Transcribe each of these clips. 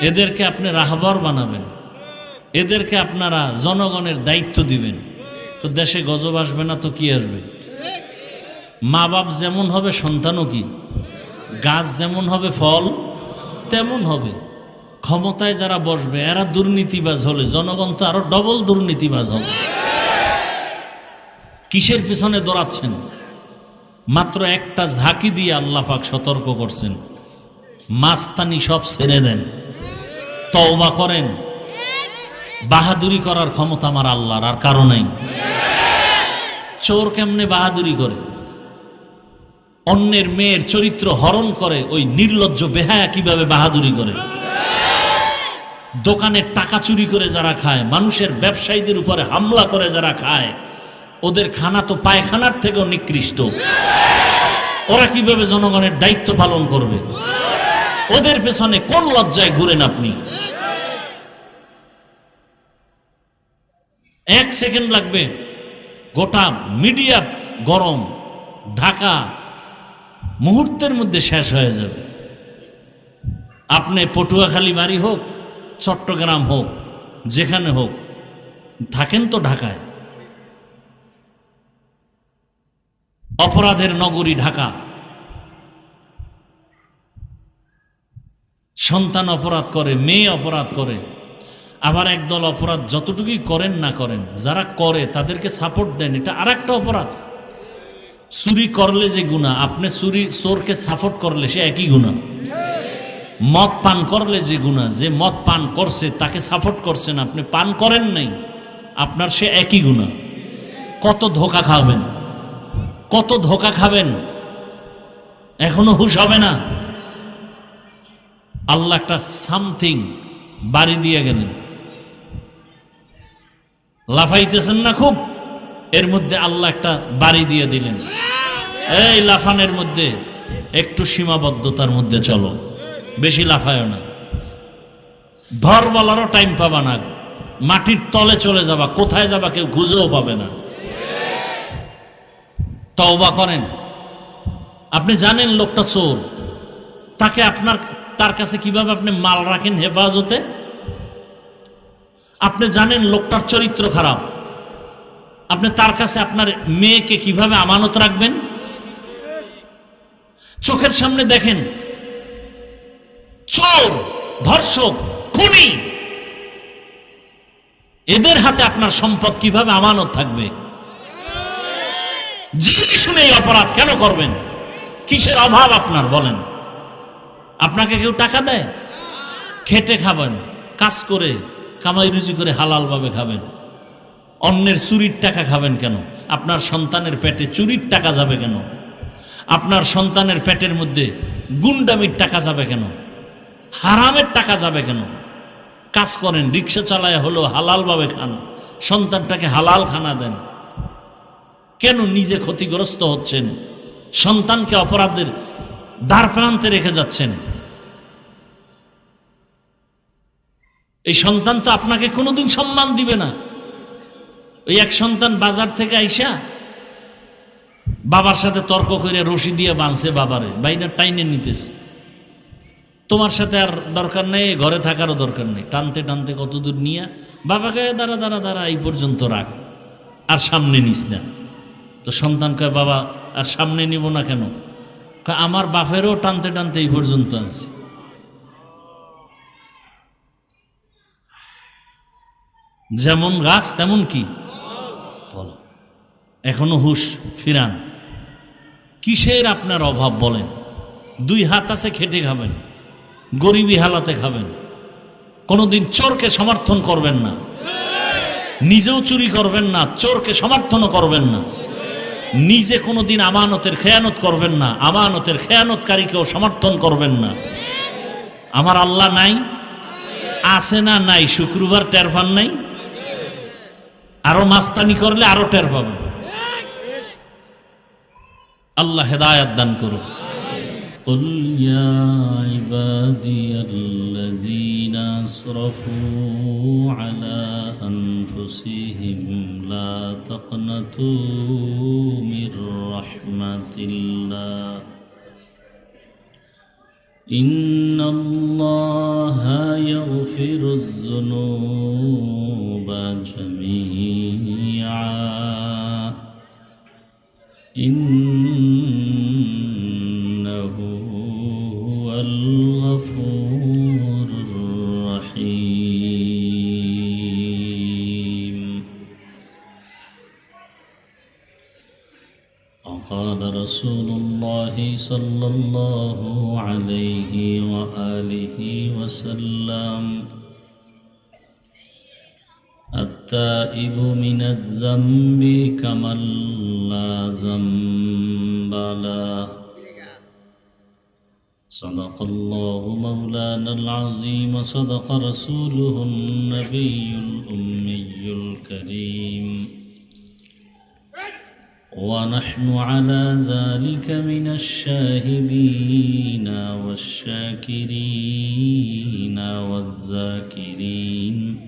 এদেরকে আপনি রাহবর বানাবেন। এদেরকে আপনারা জনগণের দায়িত্ব দিবেন। তো দেশে গজব আসবে না তো কি আসবে? মা বাপ যেমন হবে, সন্তানও কি? গাছ যেমন হবে, ফল তেমন হবে। ক্ষমতায় যারা বসবে, এরা দুর্নীতিবাজ হলে, জনগণ তো আরও ডবল দুর্নীতিবাজ হবে। কিসের পিছনে দৌড়াচ্ছেন? মাত্র একটা ঝাঁকি দিয়ে আল্লাহ পাক সতর্ক করছেন। মাস্তানি সব ছেড়ে দেন। তওবা করেন। বাহাদুরি করার ক্ষমতা আমার আল্লাহর, আর কারও নাই। চোর কেমনে বাহাদুরি করে? অন্যের মেয়ের চরিত্র হরণ করে, ওই নির্লজ্জ বেহায়া কীভাবে বাহাদুরি করে? দোকানের টাকা চুরি করে যারা খায়, মানুষের ব্যবসায়ীদের উপরে হামলা করে যারা খায়, ওদের খানা তো পায়খানার থেকেও নিকৃষ্ট। ওরা কীভাবে জনগণের দায়িত্ব পালন করবে? ওদের পেছনে কোন লজ্জায় ঘুরেন আপনি? এক সেকেন্ড লাগবে। গোটা মিডিয়া গরম ঢাকা মুহূর্তের মধ্যে শেষ হয়ে যাবে। আপনি পটুয়াখালী বাড়ি হোক, চট্টগ্রাম হোক, যেখানে হোক, থাকেন তো ঢাকায়। অপরাধের নগরী ঢাকা। সন্তান অপরাধ করে, মেয়ে অপরাধ করে আবার একদল অপরাধ যতটুকুই করেন না করেন, যারা করে তাদেরকে সাপোর্ট দেন, এটা আর একটা অপরাধ। চুরি করলে যে গুণা আপনি চুরি, চোরকে সাপোর্ট করলে সে একই গুণা মদ পান করলে যে গুণা যে মদ পান করছে তাকে সাপোর্ট করছেন, আপনি পান করেন নাই, আপনার সে একই গুণা কত ধোকা খাবেন, কত ধোকা খাবেন, এখনও হুশ হবে না। আল্লাহ একটা সামথিং বাড়ি দিয়ে গেলেন। লাফাইতেছেন না খুব? এর মধ্যে আল্লাহ একটা বাড়ি দিয়ে দিলেন। এই লাফানের মধ্যে একটু সীমাবদ্ধতার মধ্যে চলো, বেশি লাফায় না। ধর বলারও টাইম পাবা না। মাটির তলে চলে যাবা, কোথায় যাবা কেউ খুঁজেও পাবে না। তওবা করেন। আপনি জানেন লোকটা চোর। তাকে আপনার, তার কাছে কীভাবে আপনি মাল রাখেন হেফাজতে? আপনি জানেন লোকটার চরিত্র খারাপ। আপনি তার কাছে আপনার মেয়েকে কীভাবে আমানত রাখবেন? চোখের সামনে দেখেন, চোর, ধর্ষক, খুনি। এদের হাতে আপনার সম্পদ কীভাবে আমানত থাকবে? জেনে শুনে এই অপরাধ কেন করবেন? কিসের অভাব আপনার বলেন? আপনাকে কেউ টাকা দেয়? খেটে খাবেন, কাজ করে কামাই রুজি করে হালালভাবে খাবেন। অন্যের চুরির টাকা খাবেন কেন? আপনার সন্তানের পেটে চুরির টাকা যাবে কেন? আপনার সন্তানের পেটের মধ্যে গুন্ডামির টাকা যাবে কেন? হারামের টাকা যাবে কেন? কাজ করেন, রিক্সা চালায় হলো হালালভাবে খান। সন্তানটাকে হালাল খানা দেন। কেন নিজে ক্ষতিগ্রস্ত হচ্ছেন? সন্তানকে অপরাধের দ্বার প্রান্তে রেখে যাচ্ছেন। এই সন্তান তো আপনাকে কোনোদিন সম্মান দিবে না। ওই এক সন্তান বাজার থেকে আইসা বাবার সাথে তর্ক করে রশি দিয়ে বাঁধছে বাবারে, বাইনা টাইনে নিতেছে। তোমার সাথে আর দরকার নেই, ঘরে থাকারও দরকার নেই। টানতে টানতে কত দূর নিয়ে বাবাকে দাঁড়া দাঁড়া দাঁড়া এই পর্যন্ত রাখ, আর সামনে নিস না। তো সন্তান কয়, বাবা, আর সামনে নিব না কেন? আমার বাপেরও টানতে টানতে এই পর্যন্ত আনছি। যেমন গাছ তেমন কি? বলো। এখনও হুশ, ফিরান। কিসের আপনার অভাব বলেন? দুই হাত আছে খেটে খাবেন, গরিবী হালাতে খাবেন। কোনোদিন চোরকে সমর্থন করবেন না। নিজেও চুরি করবেন না, চোরকে সমর্থনও করবেন না। নিজে কোনোদিন আমানতের খেয়ানত করবেন না, আমানতের খেয়ানতকারীকেও সমর্থন করবেন না। আমার আল্লাহ নাই, আছে না নাই, শুক্রবার টের পান নাই? আরো মাস্তানি করলে আরো টের পাবেন আল্লাহ হেদায়াত দান করুন قل يا عبادي الذين اسرفوا على انفسهم لا تقنطوا من رحمه الله إن الله يغفر الذنوب إنه هو الغفور الرحيم. وقال رسول الله صلى الله عليه وآله وسلم التائب من الذنب كمن لا ذنب له صدق الله مولانا العظيم صدق رسوله النبي الأمي الكريم. ونحن على ذلك من الشاهدين والشاكرين والذاكرين.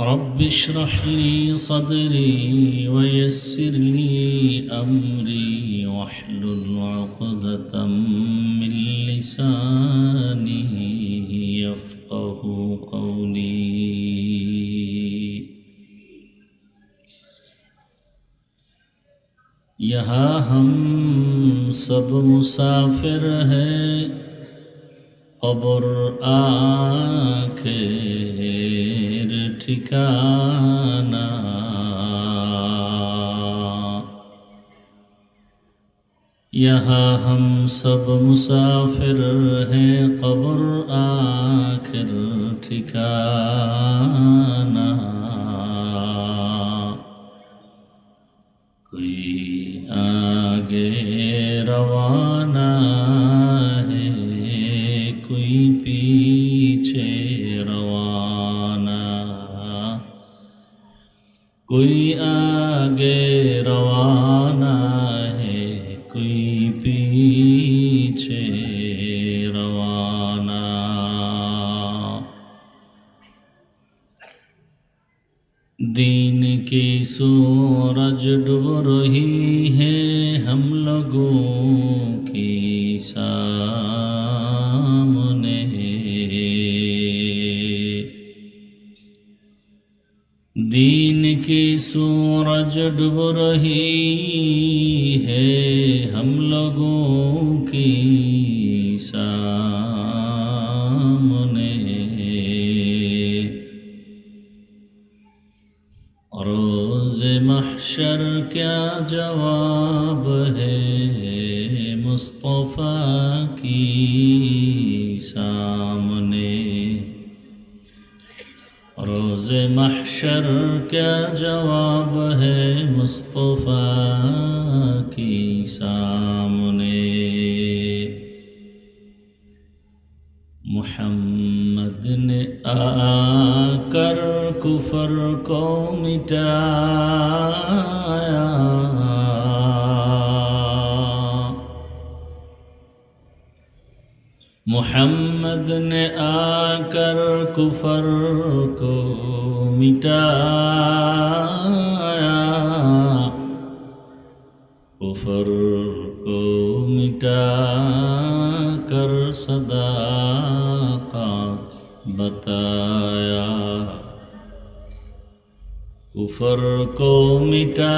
رب اشرح لي صدري ويسر لي أمري واحلل عقدة من لساني يفقه قولي यहाँ हम सब मुसाफिर हैं कब्र आखिर ঠিকানা یہاں ہم سب مسافر ہیں قبر آخر ٹھکانا کوئی آگے رواں दिन की सूरज डूब रही है हम लोगों সামনে محمد نے آ کر کفر کو مٹایا محمد نے آ کر کفر کو مٹایا کفر کفر کو مٹا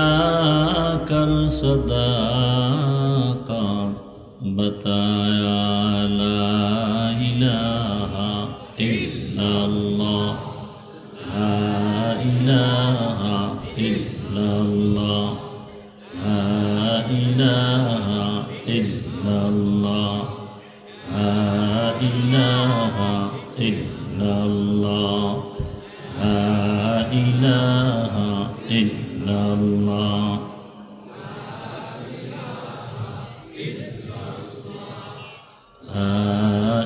کر صداقات بتایا لا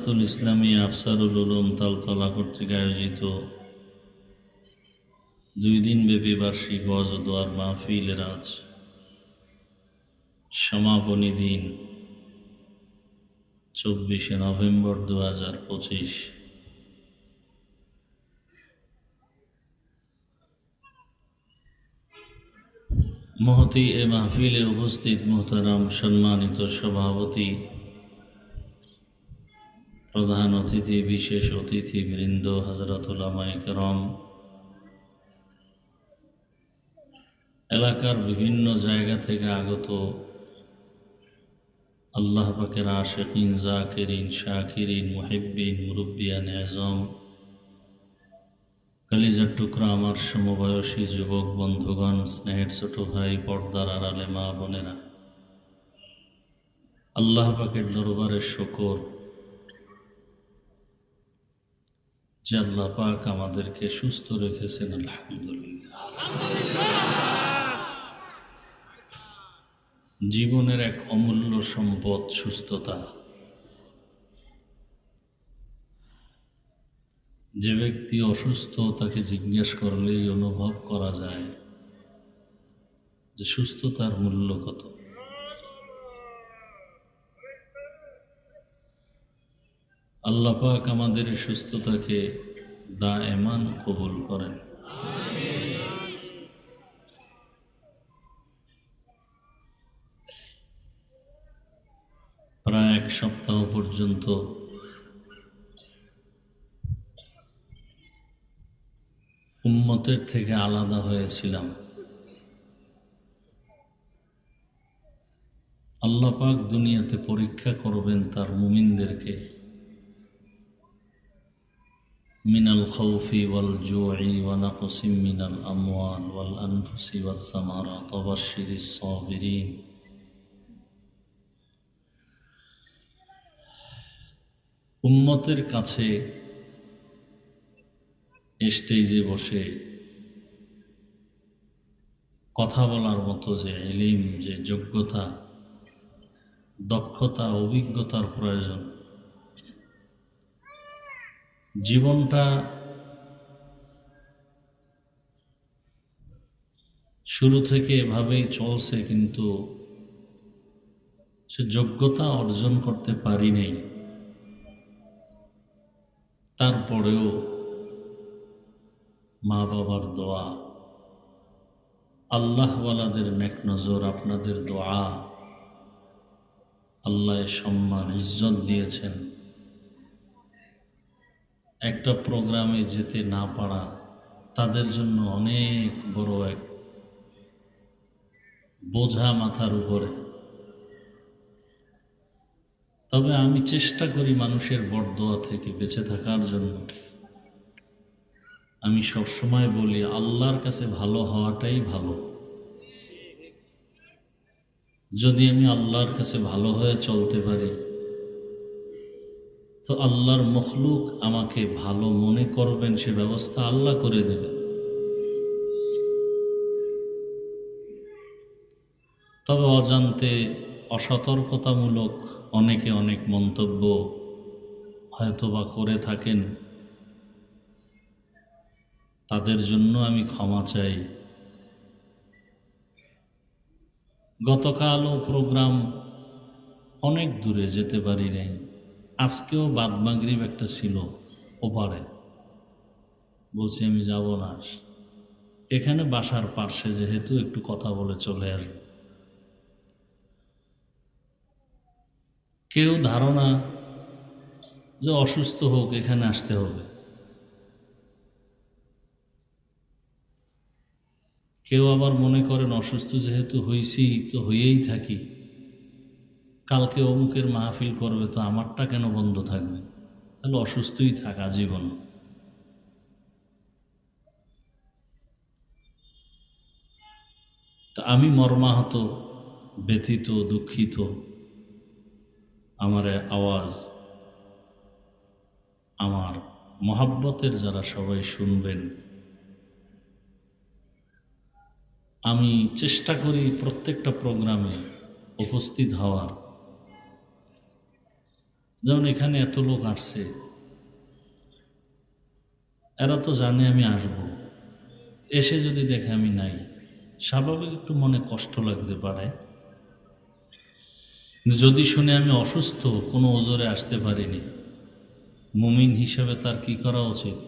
মাদ্রাসাতুল ইসলামী আফসারুল উলুম তালতলা কর্তৃক আয়োজিত দুই দিন ব্যাপী বার্ষিক ওয়াজ ও দোয়ার মাহফিলের আজ সমাপনী দিন চব্বিশে নভেম্বর দু হাজার পঁচিশ। মহতি এ মাহফিলে উপস্থিত মোহতারাম সম্মানিত সভাপতি প্রধান অতিথি, বিশেষ অতিথি বৃন্দ হজরতুল্লামাই করম। এলাকার বিভিন্ন জায়গা থেকে আগত আল্লাহ পাকের আশেকিন, জাকিরিন, শাকিরিন, মুহিব্বিন, মুরব্বিয়ান, এজম। কালিজার টুকরা আমার সমবয়সী যুবক, বন্ধুগণ, স্নেহের ছোট ভাই, পর্দার আড়ালে মা বোনেরা আল্লাহ পাকের দরবারের শকর যে আল্লাহ পাক আমাদেরকে সুস্থ রেখেছেন, আলহামদুলিল্লাহ। জীবনের এক অমূল্য সম্পদ সুস্থতা। যে ব্যক্তি অসুস্থ, তাকে জিজ্ঞেস করলেই অনুভব করা যায় যে সুস্থতার মূল্য কত। আল্লাহ পাক আমাদের সুস্থতাকে দা এমান কবুল করেন। প্রায় এক সপ্তাহ পর্যন্ত উম্মতের থেকে আলাদা হয়েছিলাম। আল্লাপাক দুনিয়াতে পরীক্ষা করবেন তার মুমিনদেরকে। জুই ওয়ানাকসিম মিনাল আমওয়াল ওয়াল আনফুসি ওয়াল সামারাত ওয়াবাশশিরিস সাবিরিন। উম্মতের কাছে স্টেজে বসে কথা বলার মতো যে এলিম যে যোগ্যতা, দক্ষতা, অভিজ্ঞতার প্রয়োজন জীবনটা শুরু থেকে এভাবেই চলছে, কিন্তু সে যোগ্যতা অর্জন করতে পারি নাই। তারপরেও মা বাবার দোয়া, আল্লাহওয়ালাদের নেক নজর, আপনাদের দোয়া, আল্লাহ সম্মান, ইজ্জত দিয়েছেন। একটা প্রোগ্রামে যেতে না পারা তাদের জন্য অনেক বড় এক বোঝা মাথার উপরে। তবে আমি চেষ্টা করি মানুষের বরদোয়া থেকে বেঁচে থাকার জন্য। আমি সবসময় বলি, আল্লাহর কাছে ভালো হওয়াটাই ভালো। যদি আমি আল্লাহর কাছে ভালো হয়ে চলতে পারি তো আল্লাহর মখলুক আমাকে ভালো মনে করবেন, সে ব্যবস্থা আল্লাহ করে দেবেন। তবে অজান্তে অসতর্কতামূলক অনেকে অনেক মন্তব্য হয়তোবা করে থাকেন। তাদের জন্য আমি ক্ষমা চাই। গতকালও প্রোগ্রাম অনেক দূরে যেতে পারি নাই। আজকেও বাদমাগরিব একটা ছিল ওপারে। বলছি, আমি যাব না। এখানে বাসার পার্শ্বে যেহেতু একটু কথা বলে চলে আসব। কেউ ধারণা যে অসুস্থ হোক, এখানে আসতে হবে। কেউ আবার মনে করেন, অসুস্থ যেহেতু হয়েছি তো হয়েই থাকি। কালকে অমুকের মাহফিল করবে, তো আমারটা কেন বন্ধ থাকবে? তাহলে অসুস্থই থাকা জীবন তা আমি মর্মাহত, ব্যথিত, দুঃখিত, আমার আওয়াজ, আমার মহাব্বতের যারা সবাই শুনবেন, আমি চেষ্টা করি প্রত্যেকটা প্রোগ্রামে উপস্থিত হওয়ার। যেমন এখানে এত লোক আসছে, এরা তো জানে আমি আসব। এসে যদি দেখে আমি নাই, স্বাভাবিক একটু মনে কষ্ট লাগতে পারে। যদি শুনে আমি অসুস্থ, কোনো ওজোরে আসতে পারিনি, মুমিন হিসাবে তার কি করা উচিত?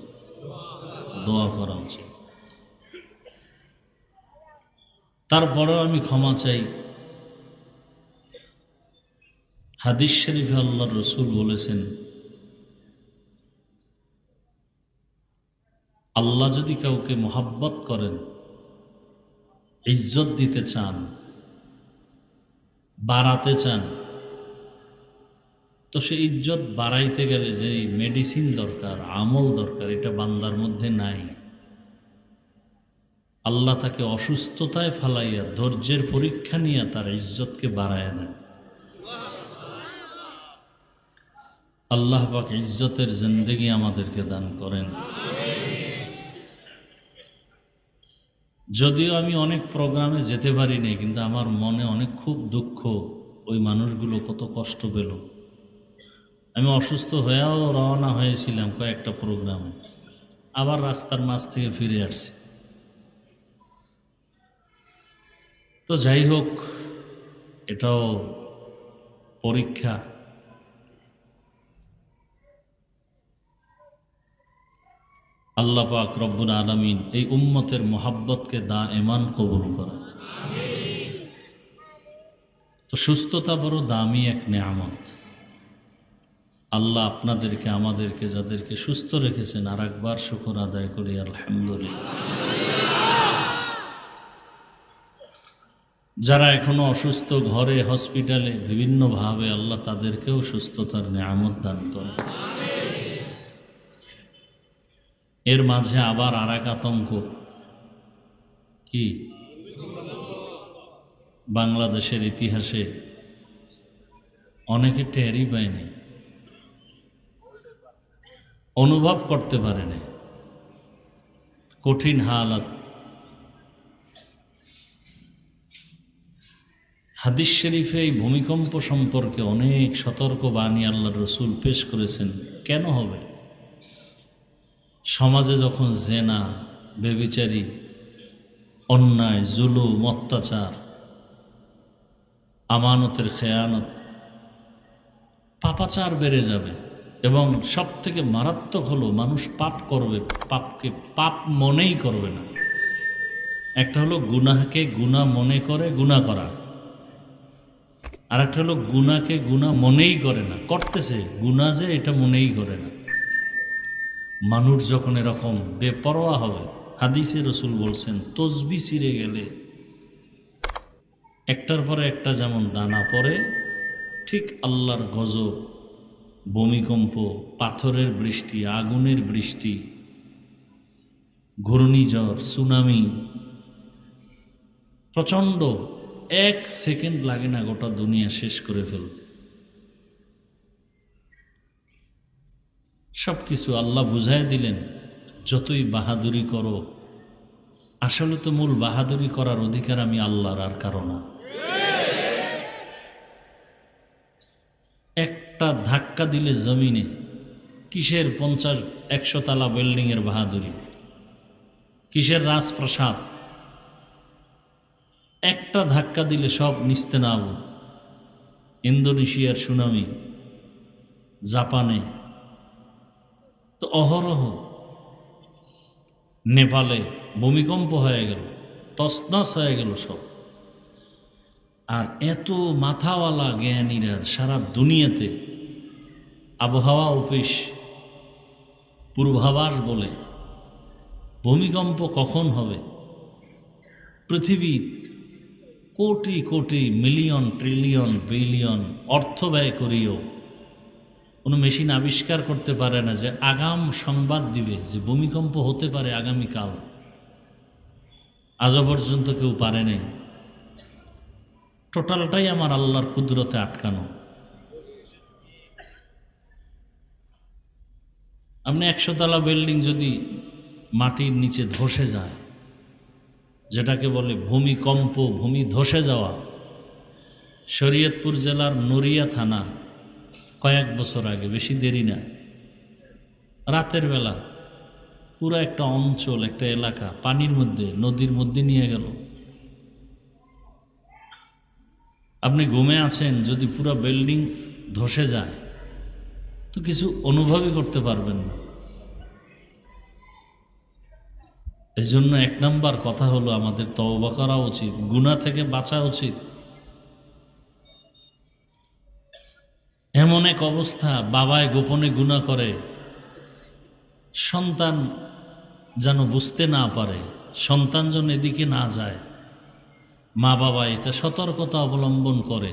দোয়া করা উচিত। তারপরেও আমি ক্ষমা চাই। হাদিস শরীফে আল্লাহ রসুল বলেছেন, আল্লাহ যদি কাউকে মোহাব্বত করেন, ইজ্জত দিতে চান, বাড়াতে চান, তো সে ইজ্জত বাড়াইতে গেলে যে মেডিসিন দরকার, আমল দরকার, এটা বান্দার মধ্যে নাই। আল্লাহ তাকে অসুস্থতায় ফালাইয়া, ধৈর্যের পরীক্ষা নিয়ে তার ইজ্জতকে বাড়ায় দেন। আল্লাহ পাক ইজ্জতের জিন্দগি আমাদেরকে দান করেন। যদিও আমি অনেক প্রোগ্রামে যেতে পারি নাই কিন্তু আমার মনে অনেক খুব দুঃখ ওই মানুষগুলো কত কষ্ট পেল। আমি অসুস্থ হয়েও রওনা হয়েছিলাম কয়েকটা প্রোগ্রামে, আবার রাস্তার মাঝ থেকে ফিরে আসছি। তো যাই হোক, এটাও পরীক্ষা। আল্লাহ পাক রব্বুল আলমিন এই উম্মতের মোহাব্বতকে দা এমান কবুল করে তো সুস্থতা বড় দামি এক নেয়ামত। আল্লাহ আপনাদেরকে, আমাদেরকে, যাদেরকে সুস্থ রেখেছেন আর একবার শুকর আদায় করি, আলহামদুলিল্লাহ। যারা এখনও অসুস্থ, ঘরে, হসপিটালে, বিভিন্নভাবে আল্লাহ তাদেরকেও সুস্থতার নেয়ামত দান করে এর মাঝে আবার আর এক আতঙ্ক। কি? বাংলাদেশের ইতিহাসে অনেকে টেরই পায়নি। অনুভব করতে পারেনি। কঠিন হালাত। হাদিস শরীফে এই ভূমিকম্প সম্পর্কে অনেক সতর্ক বাণী আল্লাহ রসুল পেশ করেছেন। কেন হবে? সমাজে যখন জেনা, বেবিচারি, অন্যায়, জুলুম, অত্যাচার, আমানতের খেয়ানত, পাপাচার বেড়ে যাবে এবং সব থেকে মারাত্মক হলো মানুষ পাপ করবে, পাপকে পাপ মনেই করবে না। একটা হলো গুনাহকে গুণা মনে করে গুণা করা। আর একটা হলো গুনাকে গুণা মনেই করে না। করতেছে গুণা যে এটা মনেই করে না। মানুষ যখন এরকম বেপরোয়া হবে, হাদিসে রসুল বলছেন, তসবি ছিঁড়ে গেলে একটার পরে একটা যেমন দানা পড়ে, ঠিক আল্লাহর গজব, ভূমিকম্প, পাথরের বৃষ্টি, আগুনের বৃষ্টি, ঘূর্ণিঝড়, সুনামি, প্রচণ্ড এক সেকেন্ড লাগে না গোটা দুনিয়া শেষ করে ফেলতে। সব কিছু আল্লাহ বুঝাই দিলেন, যতই বাহাদুরি করো। আসলে তো মূল বাহাদুরি করার অধিকার আমি আল্লাহর, আর কারণ একটা ধাক্কা দিলে জমিনে, কিসের পঞ্চাশ একশো তালা বিল্ডিংয়ের বাহাদুরি? কিসের রাজপ্রাসাদ? একটা ধাক্কা দিলে সব নিস্তে নাব ইন্দোনেশিয়ার সুনামি, জাপানে তো অহরহ নেপালে ভূমিকম্প হয়ে গেল তসনস হয়ে গেল সব। আর এত মাথাওয়ালা জ্ঞানীরা সারা দুনিয়াতে আবহাওয়া অফিস, পূর্বাভাস বলে, ভূমিকম্প কখন হবে? পৃথিবী crore crore million, trillion, billion অর্থ ব্যয় করিও কোনো মেশিন আবিষ্কার করতে পারে না যে আগাম সংবাদ দিবে, যে ভূমিকম্প হতে পারে আগামীকাল। আজও পর্যন্ত কেউ পারে নাই। টোটালটাই আমার আল্লাহর কুদরতে আটকানো। আপনি একশো তলা বিল্ডিং যদি মাটির নিচে ধসে যায়, যেটাকে বলে ভূমিকম্প, ভূমি ধসে যাওয়া, শরীয়তপুর জেলার নড়িয়া থানা কয়েক বছর আগে, বেশি দেরি না। রাতের বেলা পুরো একটা অঞ্চল, একটা এলাকা পানির মধ্যে, নদীর মধ্যে নিয়ে গেল। আপনি ঘুমে আছেন, যদি পুরো বিল্ডিং ধসে যায়, তো কিছু অনুভবই করতে পারবেন না। জন্য এক নাম্বার কথা হলো, আমাদের তওবা করা উচিত গুণা থেকে বাঁচা উচিত। এমন এক অবস্থা বাবায় গোপনে গুণা করে। সন্তান যেন বুঝতে না পারে, সন্তান যেন এদিকে না যায়। মা বাবা এটা সতর্কতা অবলম্বন করে।